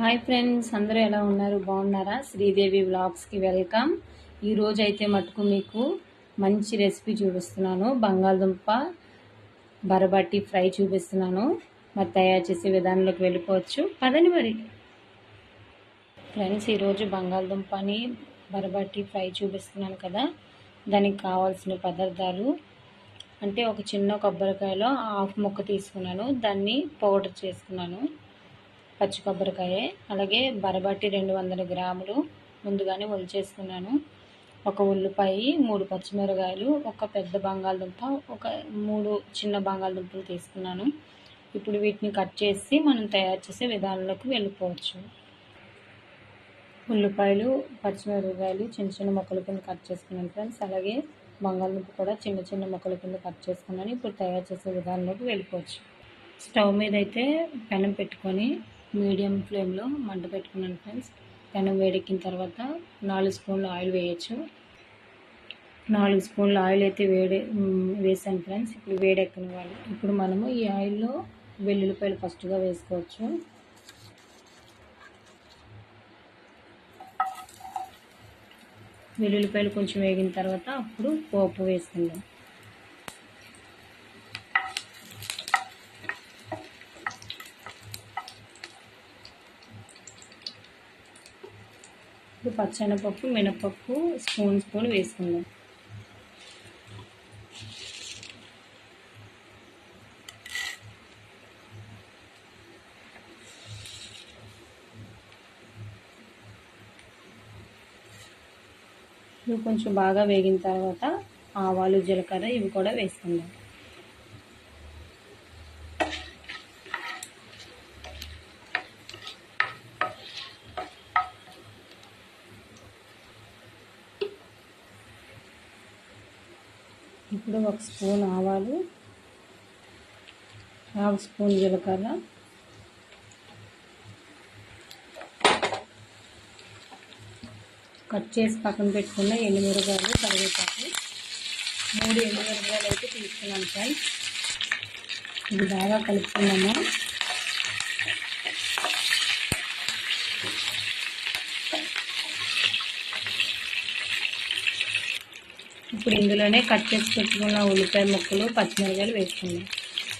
Hi friends అందరూ ఎలా ఉన్నారు? బాగున్నారా? శ్రీదేవి వ్లాగ్స్కి వెల్కమ్. ఈరోజు అయితే మటుకు మీకు మంచి రెసిపీ చూపిస్తున్నాను. బంగాళదుంప బరబట్టి ఫ్రై చూపిస్తున్నాను. మరి తయారు చేసే విధానంలోకి వెళ్ళిపోవచ్చు. పదండి మరి. ఫ్రెండ్స్ ఈరోజు బంగాళదుంపని బరబట్టి ఫ్రై చూపిస్తున్నాను కదా. దానికి కావాల్సిన పదార్థాలు. అంటే ఒక చిన్న కొబ్బరికాయలో హాఫ్ ముక్క తీసుకున్నాను. దాన్ని పౌడర్ చేసుకున్నాను. పచ్చి కొబ్బరికాయ అలాగే బరబట్టి రెండు వందల గ్రాములు ముందుగానే ఒలిచేసుకున్నాను ఒక ఉల్లిపాయ మూడు పచ్చిమిరకాయలు ఒక పెద్ద బంగాళదుంప ఒక మూడు చిన్న బంగాళదుంపలు తీసుకున్నాను. ఇప్పుడు వీటిని కట్ చేసి మనం తయారు చేసే విధానంలోకి వెళ్ళిపోవచ్చు. ఉల్లిపాయలు పచ్చిమిరపకాయలు చిన్న చిన్న మొక్కల కింద కట్ చేసుకున్నాను ఫ్రెండ్స్ అలాగే బంగాళదుంప కూడా చిన్న చిన్న మొక్కల కింద కట్ చేసుకున్నాను. ఇప్పుడు తయారు చేసే విధానంలోకి వెళ్ళిపోవచ్చు. స్టవ్ మీద అయితే పెనం పెట్టుకొని మీడియం ఫ్లేమ్లో మంట పెట్టుకున్నాను ఫ్రెండ్స్. పెనం వేడెక్కిన తర్వాత నాలుగు స్పూన్లు ఆయిల్ వేయచ్చు. నాలుగు స్పూన్ల ఆయిల్ అయితే వేడి వేసాను ఫ్రెండ్స్. ఇప్పుడు వేడెక్కిన వాళ్ళు ఇప్పుడు మనము ఈ ఆయిల్లో వెల్లుల్లిపాయలు ఫస్ట్గా వేసుకోవచ్చు. వెల్లుల్లిపాయలు కొంచెం వేగిన తర్వాత అప్పుడు పోపు వేసుకుందాం. ఇప్పుడు పచ్చెనపప్పు మినపప్పు స్పూన్ స్పూన్ వేసుకుందాం. ఇవి కొంచెం బాగా వేగిన తర్వాత ఆవాలు జీలకర్ర ఇవి కూడా వేసుకుందాం. ఇప్పుడు ఒక స్పూన్ ఆవాలు హాఫ్ స్పూన్ జీలకర్ర. కట్ చేసి పక్కన పెట్టుకున్న ఎండుమిరగాయలు కరివేపాకు. మూడు ఎండుమిరగాయలు అయితే తీసుకున్నాను ఫ్రెండ్స్. ఇది బాగా కలుపుకున్నాము. ఇప్పుడు ఇందులోనే కట్ చేసి పెట్టుకున్న ఉల్లిపాయ ముక్కలు పచ్చిమిరకాయలు వేసుకున్నాం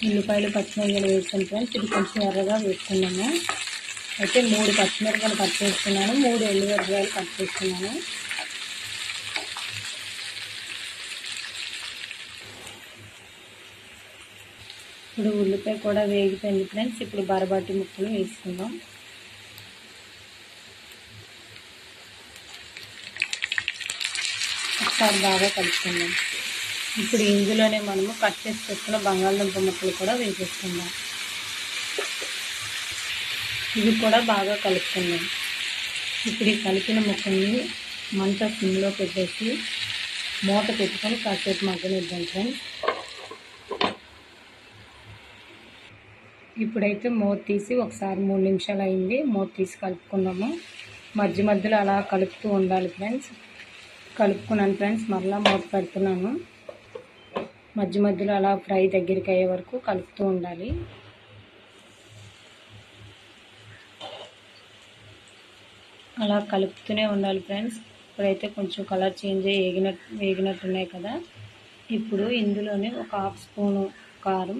ఉల్లిపాయలు పచ్చిమిరకాయలు వేసుకుని ఫ్రెండ్స్ ఇది కొంచెం ఎర్రగా వేసుకున్నాము అయితే మూడు పచ్చిమిరకాయలు కట్ చేసుకున్నాను మూడు ఎల్లిమిరకాయలు కట్ చేసుకున్నాను ఇప్పుడు ఉల్లిపాయ కూడా వేగిపోయింది ఫ్రెండ్స్ ఇప్పుడు బరబాటి ముక్కలు వేసుకుందాం. ఒకసారి బాగా కలుపుకుందాం. ఇప్పుడు ఇందులోనే మనము కట్ చేసి పెట్టుకున్న బంగాళదుంప ముక్కలు కూడా వేసేసుకుందాం. ఇవి కూడా బాగా కలుపుకుందాం. ఇప్పుడు ఈ కలిపిన ముక్కల్ని మంట సిమ్లో పెట్టేసి మూత పెట్టుకొని కాసేపు మగ్గనిద్దాం ఫ్రెండ్స్. ఇప్పుడైతే మూత తీసి ఒకసారి మూడు నిమిషాలు అయింది. మూత తీసి కలుపుకున్నాము. మధ్య మధ్యలో అలా కలుపుతూ ఉండాలి ఫ్రెండ్స్. కలుపుకున్నాను ఫ్రెండ్స్. మరలా మూత పెడుతున్నాను. మధ్య మధ్యలో అలా ఫ్రై దగ్గరికి అయ్యే వరకు కలుపుతూ ఉండాలి. అలా కలుపుతూనే ఉండాలి ఫ్రెండ్స్. ఇప్పుడైతే కొంచెం కలర్ చేంజ్ అయ్యి వేగినట్టు వేగినట్టు ఉన్నాయి కదా. ఇప్పుడు ఇందులోనే ఒక హాఫ్ స్పూను కారం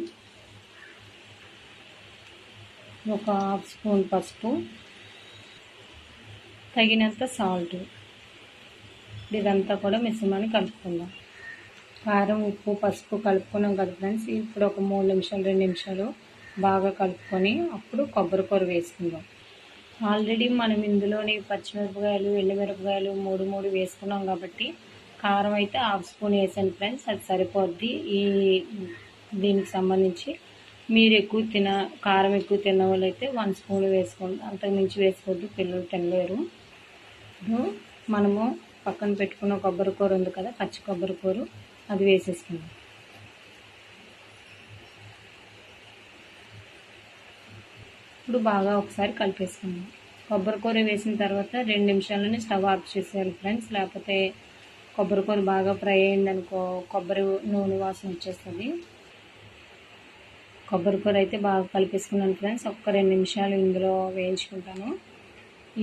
ఒక హాఫ్ స్పూన్ పసుపు తగినంత సాల్ట్. ఇదంతా కూడా మిశ్రమాన్ని కలుపుకుందాం. కారం ఉప్పు పసుపు కలుపుకున్నాం కదా ఫ్రెండ్స్. ఇప్పుడు ఒక మూడు నిమిషాలు రెండు నిమిషాలు బాగా కలుపుకొని అప్పుడు కొబ్బరి కూర వేసుకుందాం. ఆల్రెడీ మనం ఇందులోని పచ్చిమిరపకాయలు ఎండుమిరపకాయలు మూడు మూడు వేసుకున్నాం కాబట్టి కారం అయితే హాఫ్ స్పూన్ వేసాను ఫ్రెండ్స్. అది సరిపోద్ది. ఈ దీనికి సంబంధించి మీరు ఎక్కువ తిన కారం ఎక్కువ తిన్న వాళ్ళైతే వన్ స్పూన్ వేసుకోండి. అంతకుమించి వేసుకోవద్దు. పిల్లలు తినలేరు. మనము పక్కన పెట్టుకున్న కొబ్బరి కూర ఉంది కదా పచ్చి కొబ్బరి కూర అది వేసేసుకుందాం. ఇప్పుడు బాగా ఒకసారి కలిపేసుకుందాం. కొబ్బరి కూర వేసిన తర్వాత రెండు నిమిషాల్లోనే స్టవ్ ఆఫ్ చేసేయాలి ఫ్రెండ్స్. లేకపోతే కొబ్బరి కూర బాగా ఫ్రై అయిందనుకో కొబ్బరి నూనె వాసన వచ్చేస్తుంది. కొబ్బరి కూర అయితే బాగా కలిపేసుకున్నాను ఫ్రెండ్స్. ఒక్క రెండు నిమిషాలు ఇందులో వేయించుకుంటాను.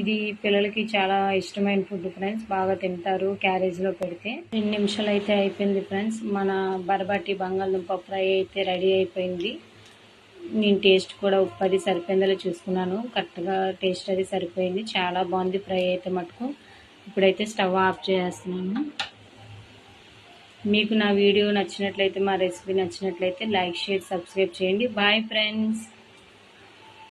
ఇది పిల్లలకి చాలా ఇష్టమైన ఫుడ్ ఫ్రెండ్స్ బాగా తింటారు క్యారేజ్లో పెడితే. రెండు నిమిషాలు అయితే అయిపోయింది ఫ్రెండ్స్ మన బరబాటి బంగాళదుంప ఫ్రై అయితే రెడీ అయిపోయింది. నేను టేస్ట్ కూడా ఉప్పు అది సరిపోయిందో చూసుకున్నాను. కరెక్ట్గా టేస్ట్ అది సరిపోయింది. చాలా బాగుంది ఫ్రై అయితే మటుకు. ఇప్పుడైతే స్టవ్ ఆఫ్ చేస్తున్నాను. మీకు నా వీడియో నచ్చినట్లయితే మా రెసిపీ నచ్చినట్లయితే లైక్ షేర్ సబ్స్క్రైబ్ చేయండి. Bye friends.